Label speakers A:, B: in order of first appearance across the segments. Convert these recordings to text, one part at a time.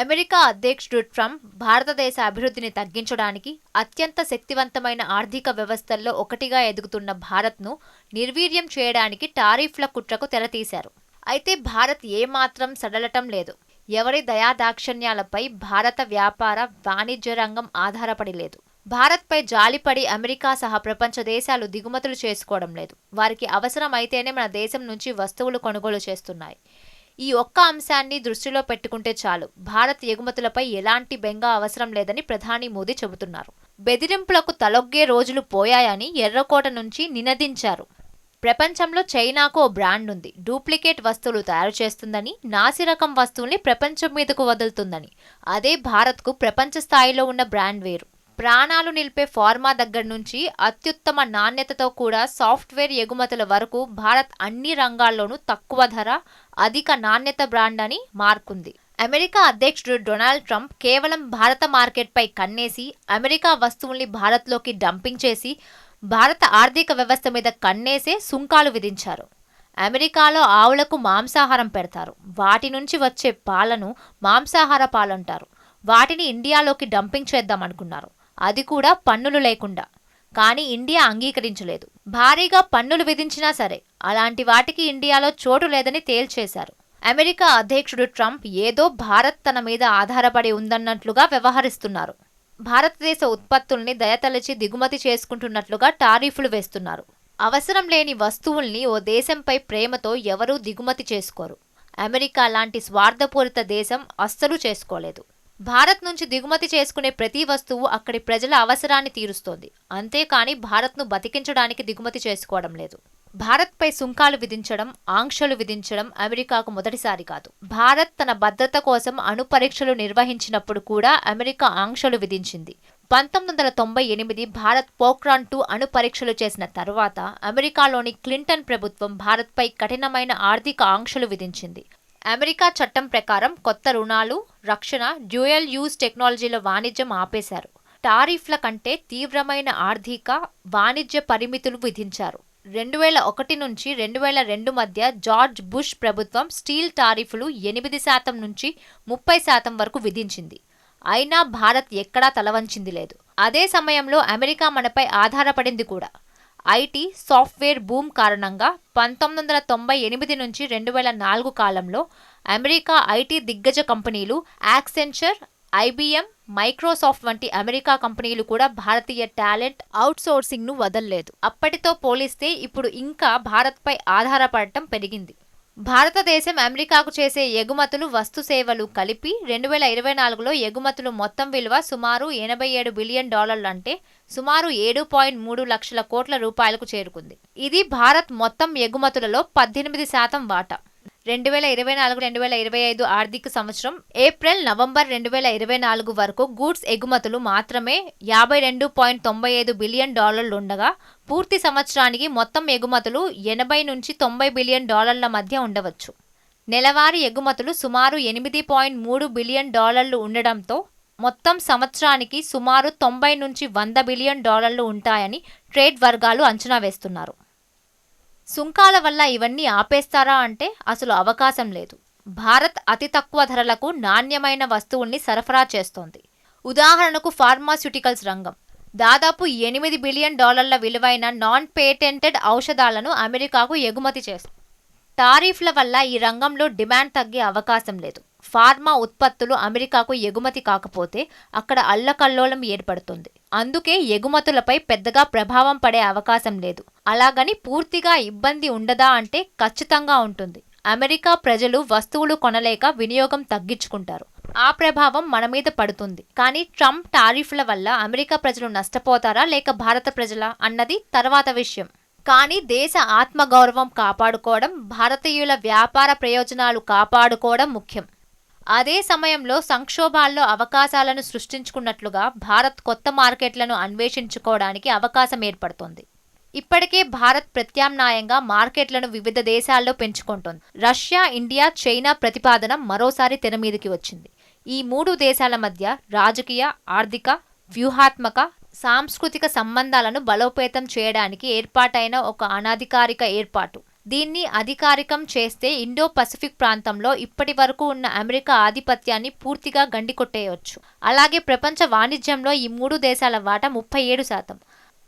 A: America అధ్యక్షుడు Trump భారతదేశ అభివృద్ధిని తగ్గించడానికి అత్యంత శక్తివంతమైన ఆర్థిక వ్యవస్థల్లో ఒకటిగా ఎదుగుతున్న భారత్ను నిర్వీర్యం చేయడానికి టారిఫ్ల కుట్రకు తెరతీశారు. అయితే భారత్ ఏమాత్రం సడలటం లేదు. ఎవరి దయాదాక్షిణ్యాలపై భారత వ్యాపార వాణిజ్య రంగం ఆధారపడి లేదు. భారత్పై జాలిపడి అమెరికా సహా ప్రపంచ దేశాలు దిగుమతులు చేసుకోవడం లేదు. వారికి అవసరం అయితేనే మన దేశం నుంచి వస్తువులు కొనుగోలు చేస్తున్నాయి. ఈ ఒక్క అంశాన్ని దృష్టిలో పెట్టుకుంటే చాలు. భారత్ ఎగుమతులపై ఎలాంటి బెంగ అవసరం లేదని ప్రధాని మోదీ చెబుతున్నారు. బెదిరింపులకు తలొగ్గే రోజులు పోయాయని ఎర్రకోట నుంచి నినదించారు. ప్రపంచంలో చైనాకు ఓ బ్రాండ్ ఉంది. డూప్లికేట్ వస్తువులు తయారు చేస్తుందని నాసిరకం వస్తువుల్ని ప్రపంచం మీదకు వదులుతుందని. అదే భారత్కు ప్రపంచ స్థాయిలో ఉన్న బ్రాండ్ వేరు. ప్రాణాలు నిలిపే ఫార్మా దగ్గర నుంచి అత్యుత్తమ నాణ్యతతో కూడా సాఫ్ట్వేర్ ఎగుమతుల వరకు భారత్ అన్ని రంగాల్లోనూ తక్కువ ధర అధిక నాణ్యత బ్రాండ్ అని మార్కుంది. అమెరికా అధ్యక్షుడు డొనాల్డ్ ట్రంప్ కేవలం భారత మార్కెట్పై కన్నేసి అమెరికా వస్తువుల్ని భారత్లోకి డంపింగ్ చేసి భారత ఆర్థిక వ్యవస్థ మీద కన్నేసే సుంకాలు విధించారు. అమెరికాలో ఆవులకు మాంసాహారం పెడతారు. వాటి నుంచి వచ్చే పాలను మాంసాహార పాలంటారు. వాటిని ఇండియాలోకి డంపింగ్ చేద్దాం అనుకున్నారు అది కూడా పన్నులు లేకుండా. కానీ ఇండియా అంగీకరించలేదు. భారీగా పన్నులు విధించినా సరే అలాంటి వాటికి ఇండియాలో చోటు లేదని తేల్చేశారు. అమెరికా అధ్యక్షుడు ట్రంప్ ఏదో భారత్ తన మీద ఆధారపడి ఉందన్నట్లుగా వ్యవహరిస్తున్నారు. భారతదేశ ఉత్పత్తుల్ని దయతలచి దిగుమతి చేసుకుంటున్నట్లుగా టారిఫ్లు వేస్తున్నారు. అవసరం లేని వస్తువుల్ని ఓ దేశంపై ప్రేమతో ఎవరూ దిగుమతి చేసుకోరు. అమెరికా లాంటి స్వార్థపూరిత దేశం అస్సలు చేసుకోలేదు. భారత్ నుంచి దిగుమతి చేసుకునే ప్రతి వస్తువు అక్కడి ప్రజల అవసరాన్ని తీరుస్తోంది. అంతేకాని భారత్ను బతికించడానికి దిగుమతి చేసుకోవడం లేదు. భారత్పై సుంకాలు విధించడం ఆంక్షలు విధించడం అమెరికాకు మొదటిసారి కాదు. భారత్ తన భద్రత కోసం అణు పరీక్షలు నిర్వహించినప్పుడు కూడా అమెరికా ఆంక్షలు విధించింది. పంతొమ్మిది వందల తొంభై ఎనిమిది భారత్ పోక్రాన్ టూ అణు పరీక్షలు చేసిన తర్వాత అమెరికాలోని క్లింటన్ ప్రభుత్వం భారత్పై కఠినమైన ఆర్థిక ఆంక్షలు విధించింది. అమెరికా చట్టం ప్రకారం కొత్త రుణాలు రక్షణ డ్యూయల్ యూజ్ టెక్నాలజీల వాణిజ్యం ఆపేశారు. టారిఫ్ల కంటే తీవ్రమైన ఆర్థిక వాణిజ్య పరిమితులు విధించారు. రెండు వేల ఒకటి నుంచి రెండు వేల రెండు మధ్య జార్జ్ బుష్ ప్రభుత్వం స్టీల్ టారిఫ్లు ఎనిమిది శాతం నుంచి ముప్పై శాతం వరకు విధించింది. అయినా భారత్ ఎక్కడా తలవంచింది లేదు. అదే సమయంలో అమెరికా మనపై ఆధారపడింది కూడా. ఐటీ సాఫ్ట్వేర్ బూమ్ కారణంగా పంతొమ్మిది వందల తొంభై ఎనిమిది నుంచి రెండు వేల నాలుగు కాలంలో అమెరికా ఐటీ దిగ్గజ కంపెనీలు యాక్సెంచర్ ఐబిఎం మైక్రోసాఫ్ట్ వంటి అమెరికా కంపెనీలు కూడా భారతీయ టాలెంట్ అవుట్సోర్సింగ్ను వదల్లేదు. అప్పటితో పోలిస్తే ఇప్పుడు ఇంకా భారత్పై ఆధారపడటం పెరిగింది. భారతదేశం అమెరికాకు చేసే ఎగుమతులు వస్తు సేవలు కలిపి రెండు వేల ఇరవై నాలుగులో ఎగుమతులు మొత్తం విలువ సుమారు ఎనభై ఏడు బిలియన్ డాలర్లు అంటే సుమారు ఏడు పాయింట్ మూడు లక్షల కోట్ల రూపాయలకు చేరుకుంది. ఇది భారత్ మొత్తం ఎగుమతులలో పద్దెనిమిది శాతం వాటా. రెండు వేల ఇరవై నాలుగు రెండు వేల ఇరవై ఐదు ఆర్థిక సంవత్సరం ఏప్రిల్ నవంబర్ రెండు వేల ఇరవై నాలుగు వరకు గూడ్స్ ఎగుమతులు మాత్రమే యాభై రెండు పాయింట్ తొంభై ఐదు బిలియన్ డాలర్లు ఉండగా పూర్తి సంవత్సరానికి మొత్తం ఎగుమతులు ఎనభై నుంచి తొంభై బిలియన్ డాలర్ల మధ్య ఉండవచ్చు. నెలవారీ ఎగుమతులు సుమారు ఎనిమిది పాయింట్ మూడు బిలియన్ డాలర్లు ఉండడంతో మొత్తం సంవత్సరానికి సుమారు తొంభై నుంచి వంద బిలియన్ డాలర్లు ఉంటాయని ట్రేడ్ వర్గాలు అంచనా వేస్తున్నారు. సుంకాల వల్ల ఇవన్నీ ఆపేస్తారా అంటే అసలు అవకాశం లేదు. భారత్ అతి తక్కువ ధరలకు నాణ్యమైన వస్తువుల్ని సరఫరా చేస్తోంది. ఉదాహరణకు ఫార్మాస్యూటికల్స్ రంగం. దాదాపు ఎనిమిది బిలియన్ డాలర్ల విలువైన నాన్ పేటెంటెడ్ ఔషధాలను అమెరికాకు ఎగుమతి చేస్తుంది టారిఫ్ల వల్ల ఈ రంగంలో డిమాండ్ తగ్గే అవకాశం లేదు. ఫార్మా ఉత్పత్తులు అమెరికాకు ఎగుమతి కాకపోతే అక్కడ అల్లకల్లోలం ఏర్పడుతుంది. అందుకే ఎగుమతులపై పెద్దగా ప్రభావం పడే అవకాశం లేదు. అలాగని పూర్తిగా ఇబ్బంది ఉండదా అంటే ఖచ్చితంగా ఉంటుంది. అమెరికా ప్రజలు వస్తువులు కొనలేక వినియోగం తగ్గించుకుంటారు. ఆ ప్రభావం మన మీద పడుతుంది. కానీ ట్రంప్ టారిఫ్ల వల్ల అమెరికా ప్రజలు నష్టపోతారా లేక భారత ప్రజల అన్నది తర్వాత విషయం. కానీ దేశ ఆత్మగౌరవం కాపాడుకోవడం భారతీయుల వ్యాపార ప్రయోజనాలు కాపాడుకోవడం ముఖ్యం. అదే సమయంలో సంక్షోభాల్లో అవకాశాలను సృష్టించుకున్నట్లుగా భారత్ కొత్త మార్కెట్లను అన్వేషించుకోవడానికి అవకాశం ఏర్పడుతోంది. ఇప్పటికే భారత్ ప్రత్యామ్నాయంగా మార్కెట్లను వివిధ దేశాల్లో పెంచుకుంటోంది. రష్యా ఇండియా చైనా ప్రతిపాదన మరోసారి తెర మీదకి వచ్చింది. ఈ మూడు దేశాల మధ్య రాజకీయ ఆర్థిక వ్యూహాత్మక సాంస్కృతిక సంబంధాలను బలోపేతం చేయడానికి ఏర్పాటైన ఒక అనధికారిక ఏర్పాటు. దీన్ని అధికారికం చేస్తే ఇండో పసిఫిక్ ప్రాంతంలో ఇప్పటి వరకు ఉన్న అమెరికా ఆధిపత్యాన్ని పూర్తిగా గండికొట్టేయవచ్చు అలాగే ప్రపంచ వాణిజ్యంలో ఈ మూడు దేశాల వాటా ముప్పై ఏడు శాతం.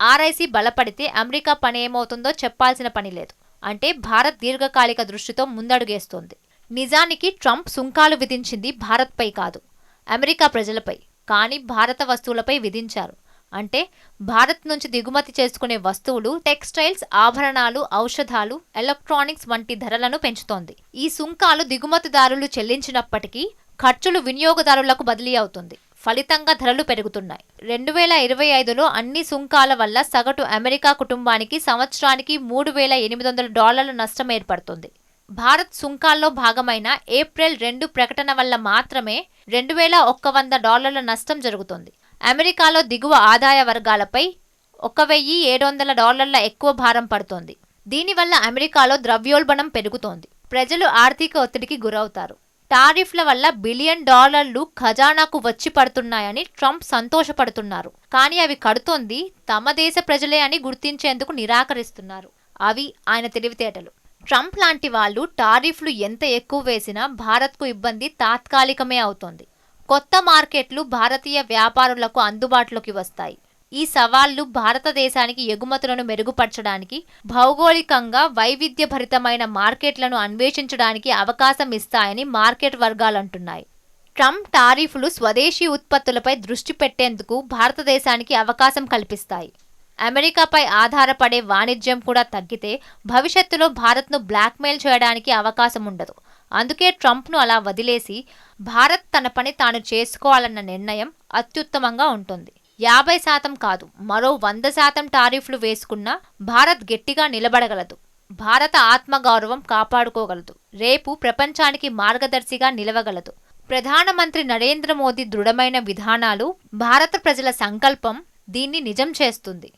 A: ఆర్ఐసి బలపడితే అమెరికా పని ఏమవుతుందో చెప్పాల్సిన పని లేదు. అంటే భారత్ దీర్ఘకాలిక దృష్టితో ముందడుగేస్తోంది. నిజానికి ట్రంప్ సుంకాలు విధించింది భారత్పై కాదు. అమెరికా ప్రజలపై కానీ భారత వస్తువులపై విధించారు. అంటే భారత్ నుంచి దిగుమతి చేసుకునే వస్తువులు టెక్స్టైల్స్ ఆభరణాలు ఔషధాలు ఎలక్ట్రానిక్స్ వంటి ధరలను పెంచుతోంది. ఈ సుంకాలు దిగుమతిదారులు చెల్లించినప్పటికీ ఖర్చులు వినియోగదారులకు బదిలీ అవుతుంది. ఫలితంగా ధరలు పెరుగుతున్నాయి. రెండు వేల ఇరవై ఐదులో అన్ని సుంకాల వల్ల సగటు అమెరికా కుటుంబానికి సంవత్సరానికి మూడు వేల ఎనిమిది వందల డాలర్ల నష్టం ఏర్పడుతుంది. భారత్ సుంకాల్లో భాగమైన ఏప్రిల్ రెండు ప్రకటన వల్ల మాత్రమే రెండు వేల ఒక్క వంద డాలర్ల నష్టం జరుగుతుంది. అమెరికాలో దిగువ ఆదాయ వర్గాలపై ఒక వెయ్యి ఏడు వందల డాలర్ల ఎక్కువ భారం పడుతోంది. దీనివల్ల అమెరికాలో ద్రవ్యోల్బణం పెరుగుతోంది. ప్రజలు ఆర్థిక ఒత్తిడికి గురవుతారు. టారిఫ్ల వల్ల బిలియన్ డాలర్లు ఖజానాకు వచ్చి పడుతున్నాయని ట్రంప్ సంతోషపడుతున్నారు. కానీ అవి కడుతోంది తమ దేశ ప్రజలే అని గుర్తించేందుకు నిరాకరిస్తున్నారు. అవి ఆయన తెలివితేటలు. ట్రంప్ లాంటి వాళ్ళు టారిఫ్లు ఎంత ఎక్కువ వేసినా భారత్కు ఇబ్బంది తాత్కాలికమే అవుతోంది. కొత్త మార్కెట్లు భారతీయ వ్యాపారులకు అందుబాటులోకి వస్తాయి. ఈ సవాళ్ళు భారతదేశానికి ఎగుమతులను మెరుగుపరచడానికి భౌగోళికంగా వైవిధ్యభరితమైన మార్కెట్లను అన్వేషించడానికి అవకాశం ఇస్తాయని మార్కెట్ వర్గాలంటున్నాయి. ట్రంప్ టారిఫ్లు స్వదేశీ ఉత్పత్తులపై దృష్టి పెట్టేందుకు భారతదేశానికి అవకాశం కల్పిస్తాయి. అమెరికాపై ఆధారపడే వాణిజ్యం కూడా తగ్గితే భవిష్యత్తులో భారత్ను బ్లాక్మెయిల్ చేయడానికి అవకాశం ఉండదు. అందుకే ట్రంప్ను అలా వదిలేసి భారత్ తన పని తాను చేసుకోవాలన్న నిర్ణయం అత్యుత్తమంగా ఉంటుంది. యాభై శాతం కాదు మరో వంద శాతం టారిఫ్లు వేసుకున్నా భారత్ గట్టిగా నిలబడగలదు. భారత ఆత్మగౌరవం కాపాడుకోగలదు. రేపు ప్రపంచానికి మార్గదర్శిగా నిలవగలదు. ప్రధానమంత్రి నరేంద్ర మోదీ దృఢమైన విధానాలు భారత ప్రజల సంకల్పం దీన్ని నిజం చేస్తుంది.